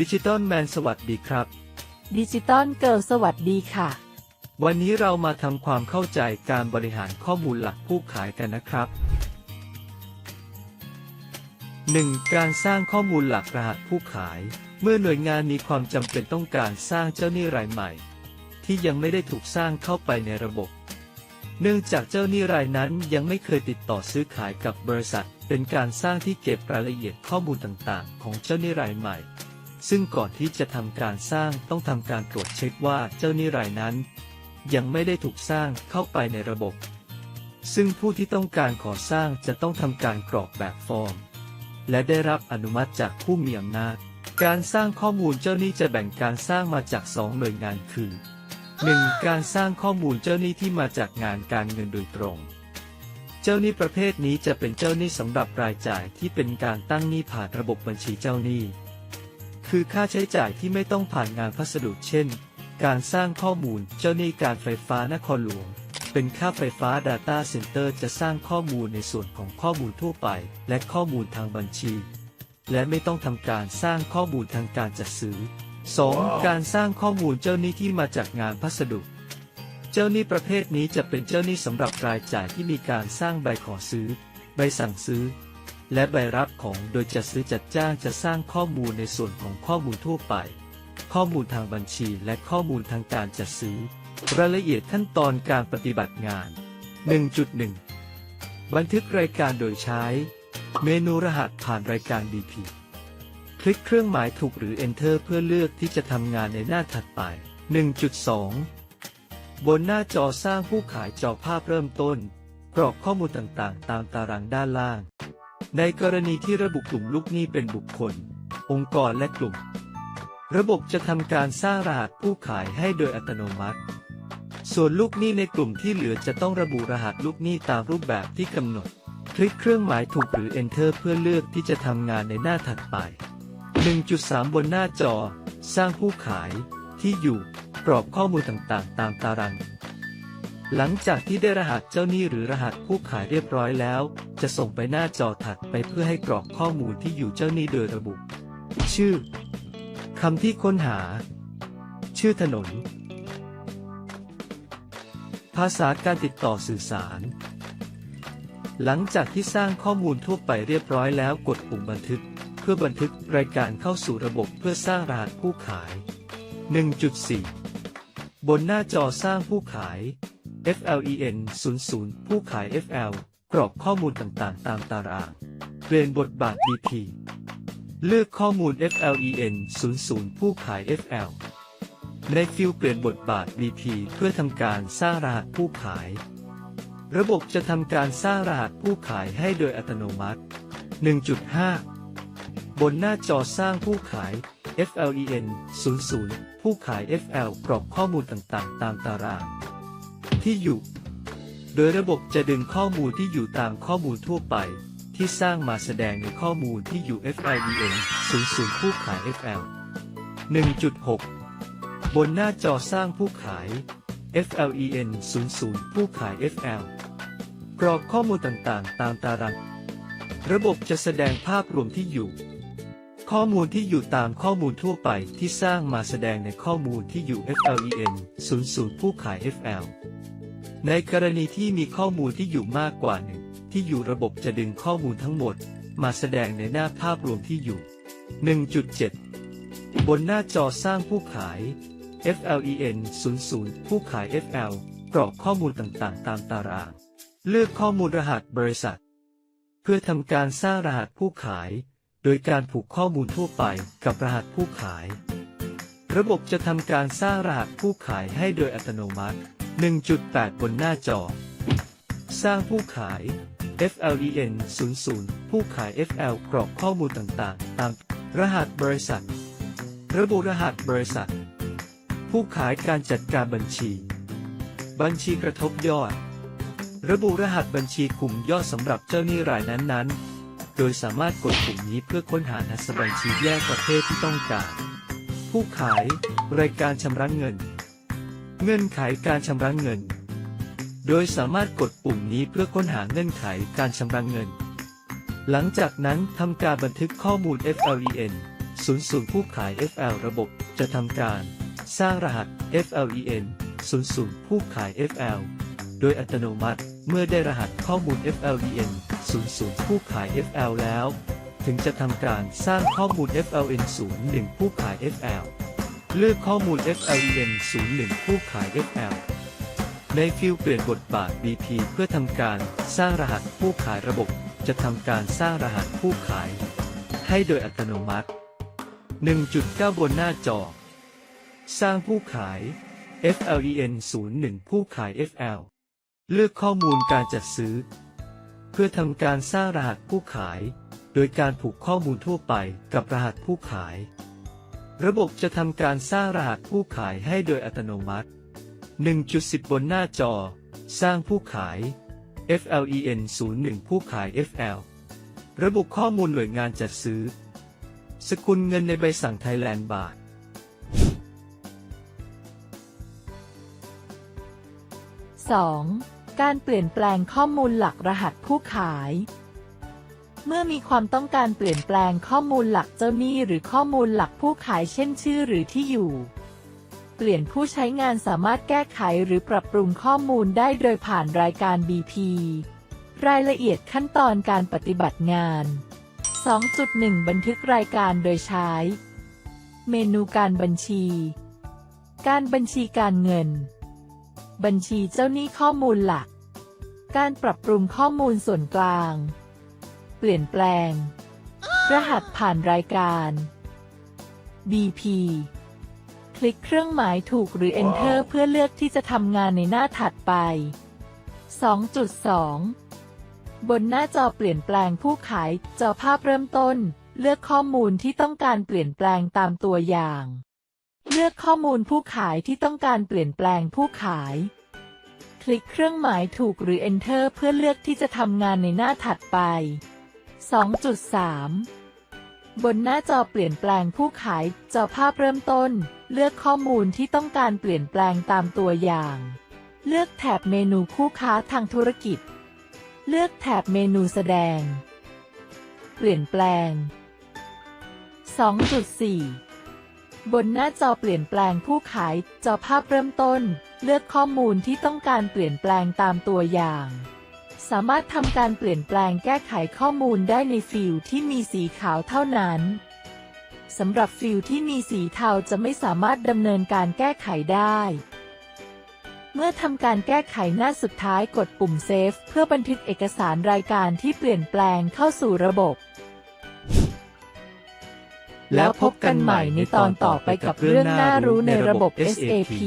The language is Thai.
ดิจิตอลแมนสวัสดีครับ ดิจิตอลเกิร์ลสวัสดีค่ะ วันนี้เรามาทำความเข้าใจการบริหารข้อมูลหลักผู้ขายกันนะครับ 1. การสร้างข้อมูลหลักรหัสผู้ขาย เมื่อหน่วยงานมีความจำเป็นต้องการสร้างเจ้าหนี้รายใหม่ ที่ยังไม่ได้ถูกสร้างเข้าไปในระบบ เนื่องจากเจ้าหนี้รายนั้นยังไม่เคยติดต่อซื้อขายกับบริษัท เป็นการสร้างที่เก็บรายละเอียดข้อมูลต่างๆ ของเจ้าหนี้รายใหม่ ซึ่งก่อนที่จะทำการสร้างต้องทำการตรวจเช็คว่าเจ้าหนี้รายนั้น ยังไม่ได้ถูกสร้างเข้าไปในระบบ ซึ่งผู้ที่ต้องการก่อสร้างจะต้องทำการกรอกแบบฟอร์ม และได้รับอนุมัติจากผู้มีอำนาจ การสร้างข้อมูลเจ้าหนี้จะแบ่งการสร้างมาจากสองหน่วยงานคือ 1. การสร้างข้อมูลเจ้าหนี้ที่มาจากงานการเงินโดยตรง เจ้าหนี้ประเภทนี้จะเป็นเจ้าหนี้สำหรับรายจ่ายที่เป็นการตั้งหนี้ผ่านระบบบัญชีเจ้าหนี้ คือค่าใช้จ่ายที่ไม่ต้องผ่านงานพัสดุเช่น การสร้างข้อมูลเจ้าหนี้การไฟฟ้านครหลวง เป็นค่าไฟฟ้า Data Center จะสร้างข้อมูลในส่วนของข้อมูลทั่วไป และข้อมูลทางบัญชี และไม่ต้องทำการสร้างข้อมูลทางการจัดซื้อ 2. การสร้างข้อมูลเจ้าหนี้ที่มาจากงานพัสดุ เจ้าหนี้ประเภทนี้จะเป็นเจ้าหนี้สำหรับรายจ่ายที่มีการสร้างใบขอซื้อ ใบสั่งซื้อ และใบรับของโดยจัดซื้อจัดจ้างจะสร้างข้อมูลในส่วนของข้อมูลทั่วไป ข้อมูลทางบัญชีและข้อมูลทางการจัดซื้อ รายละเอียดขั้นตอนการปฏิบัติงาน 1.1 บันทึกรายการโดยใช้ เมนูรหัสผ่านรายการ BP คลิกเครื่องหมายถูกหรือ Enter เพื่อเลือกที่จะทำงานในหน้าถัดไป 1.2 บนหน้าจอสร้างผู้ขายจอภาพเริ่มต้นกรอกข้อมูลต่างๆ ตามตารางด้านล่าง ในกรณีที่ระบุกลุ่มลูกหนี้เป็นบุคคล องค์กรและกลุ่ม ระบบจะทำการสร้างรหัสผู้ขายให้โดยอัตโนมัติ ส่วนลูกหนี้ในกลุ่มที่เหลือจะต้องระบุรหัสลูกหนี้ตามรูปแบบที่กำหนด คลิกเครื่องหมายถูกหรือ Enter เพื่อเลือกที่จะทำงานในหน้าถัดไป 1.3 บนหน้าจอ สร้างผู้ขาย ที่อยู่ กรอกข้อมูลต่างๆ ตามตาราง หลังจากที่ได้รหัสเจ้าหนี้หรือรหัสผู้ขายเรียบร้อยแล้ว จะส่งไปหน้าจอถัดไปเพื่อให้กรอกข้อมูลที่อยู่เจ้าหนี้โดยระบุ ชื่อคำที่ค้นหา ชื่อถนน ภาษาการติดต่อสื่อสาร หลังจากที่สร้างข้อมูลทั่วไปเรียบร้อยแล้วกดปุ่มบันทึก เพื่อบันทึกรายการเข้าสู่ระบบเพื่อสร้างรหัสผู้ขาย 1.4 บนหน้าจอสร้างผู้ขาย FLEN 00 ผู้ขาย FL กรอกข้อมูลต่างๆ ตามตารางเปลี่ยนบทบาท BP เลือกข้อมูล FLEN 00 ผู้ขาย FL ในฟิลเปลี่ยนบทบาท BP เพื่อทำการสร้างรหัสผู้ขาย ระบบจะทำการสร้างรหัสผู้ขายให้โดยอัตโนมัติ 1.5 บนหน้าจอสร้างผู้ขาย FLEN 00 ผู้ขาย FL กรอกข้อมูลต่างๆ ตามตาราง ที่อยู่ โดยระบบจะดึงข้อมูลที่อยู่ตามข้อมูลทั่วไป ที่สร้างมาแสดงในข้อมูลที่อยู่ FLEN 00 ผู้ขาย FL 1.6 บนหน้าจอสร้างผู้ขาย FLEN 00 ผู้ขาย FL กรอกข้อมูลต่างๆ ตามตาราง ระบบจะแสดงภาพรวมที่อยู่ ข้อมูลที่อยู่ตามข้อมูลทั่วไปที่สร้างมาแสดงในข้อมูลที่อยู่ FLEN 00 ผู้ขาย FL ในกรณีที่มีข้อมูลที่อยู่มากกว่าหนึ่งที่อยู่ระบบจะดึงข้อมูลทั้งหมด มาแสดงในหน้าภาพรวมที่อยู่ 1.7 บนหน้าจอสร้างผู้ขาย FLEN 00 ผู้ขาย FL กรอกข้อมูลต่างๆ ตามตาราง เลือกข้อมูลรหัสบริษัท เพื่อทำการสร้างรหัสผู้ขาย โดยการผูกข้อมูลทั่วไปกับรหัสผู้ขาย ระบบจะทำการสร้างรหัสผู้ขายให้โดยอัตโนมัติ 1.8 บนหน้าจอ สร้างผู้ขาย FLEN 00 ผู้ขาย FL กรอกข้อมูลต่างๆ ตาม รหัสบริษัท ระบุรหัสบริษัท ผู้ขายการจัดการบัญชี บัญชีกระทบยอด ระบุรหัสบัญชีกลุ่มยอดสำหรับเจ้าหนี้รายนั้นๆ โดยสามารถกดปุ่มนี้เพื่อค้นหารหัสบัญชีแยกประเภทที่ต้องการ ผู้ขาย รายการชำระเงิน เงื่อนไขการชำระเงิน โดยสามารถกดปุ่มนี้เพื่อค้นหาเงื่อนไขการชำระเงิน หลังจากนั้นทำการบันทึกข้อมูล FLEN ศูนย์ศูนย์ผู้ขาย FL ระบบจะทำการสร้างรหัส FLEN ศูนย์ศูนย์ผู้ขาย FL โดยอัตโนมัติเมื่อได้รหัสข้อมูล FLEN ศูนย์ศูนย์ผู้ขาย FL แล้ว ถึงจะทำการสร้างข้อมูล FLN 01ผู้ขาย FL เลือกข้อมูล FLEN 01 ผู้ขาย FL ในฟิลเปลี่ยนบทบาท BP เพื่อทำการสร้างรหัสผู้ขายระบบ จะทำการสร้างรหัสผู้ขาย ให้โดยอัตโนมัติ 1.9 บนหน้าจอ สร้างผู้ขาย FLEN 01 ผู้ขาย FL เลือกข้อมูลการจัดซื้อ เพื่อทำการสร้างรหัสผู้ขาย โดยการผูกข้อมูลทั่วไปกับรหัสผู้ขาย ระบบจะทำการสร้างรหัสผู้ขายให้โดยอัตโนมัติ 1.10 บนหน้าจอ สร้างผู้ขาย FLEN 01 ผู้ขาย FL ระบุข้อมูลหน่วยงานจัดซื้อ สกุลเงินในใบสั่งไทยแลนด์บาท 2. การเปลี่ยนแปลงข้อมูลหลักรหัสผู้ขาย เมื่อมีความต้องการเปลี่ยนแปลงข้อมูลหลักเจ้าหนี้หรือข้อมูลหลักผู้ขายเช่นชื่อหรือที่อยู่ เปลี่ยนผู้ใช้งานสามารถแก้ไขหรือปรับปรุงข้อมูลได้โดยผ่านรายการ BP รายละเอียดขั้นตอนการปฏิบัติงาน 2.1 บันทึกรายการโดยใช้ เมนูการบัญชี การบัญชีการเงิน บัญชีเจ้าหนี้ข้อมูลหลัก การปรับปรุงข้อมูลส่วนกลาง ปลี่ยนแปลง รหัสผ่านรายการ BP คลิกเครื่องหมายถูกหรือ Enter เพื่อเลือกที่จะทำงานในหน้าถัดไป 2.2 บนหน้าจอเปลี่ยนแปลงผู้ขาย จอภาพเริ่มต้น เลือกข้อมูลที่ต้องการเปลี่ยนแปลงตามตัวอย่าง เลือกข้อมูลผู้ขายที่ต้องการเปลี่ยนแปลงผู้ขาย คลิกเครื่องหมายถูกหรือ Enter เพื่อเลือกที่จะทำงานในหน้าถัดไป 2.3 บนหน้าจอเปลี่ยนแปลงผู้ขาย จอภาพเริ่มต้น เลือกข้อมูลที่ต้องการเปลี่ยนแปลงตามตัวอย่าง เลือกแถบเมนูคู่ค้าทางธุรกิจ เลือกแถบเมนูแสดง เปลี่ยนแปลง 2.4 บนหน้าจอเปลี่ยนแปลงผู้ขาย จอภาพเริ่มต้น เลือกข้อมูลที่ต้องการเปลี่ยนแปลงตามตัวอย่าง สามารถทำการเปลี่ยนแปลงแก้ไขข้อมูลได้ในฟิลที่มีสีขาวเท่านั้นสำหรับฟิลที่มีสีเทาจะไม่สามารถดำเนินการแก้ไขได้ เมื่อทำการแก้ไขหน้าสุดท้ายกดปุ่มเซฟเพื่อบันทึกเอกสารรายการที่เปลี่ยนแปลงเข้าสู่ระบบ แล้วพบกันใหม่ในตอนต่อไปกับเรื่องน่ารู้ในระบบ SAP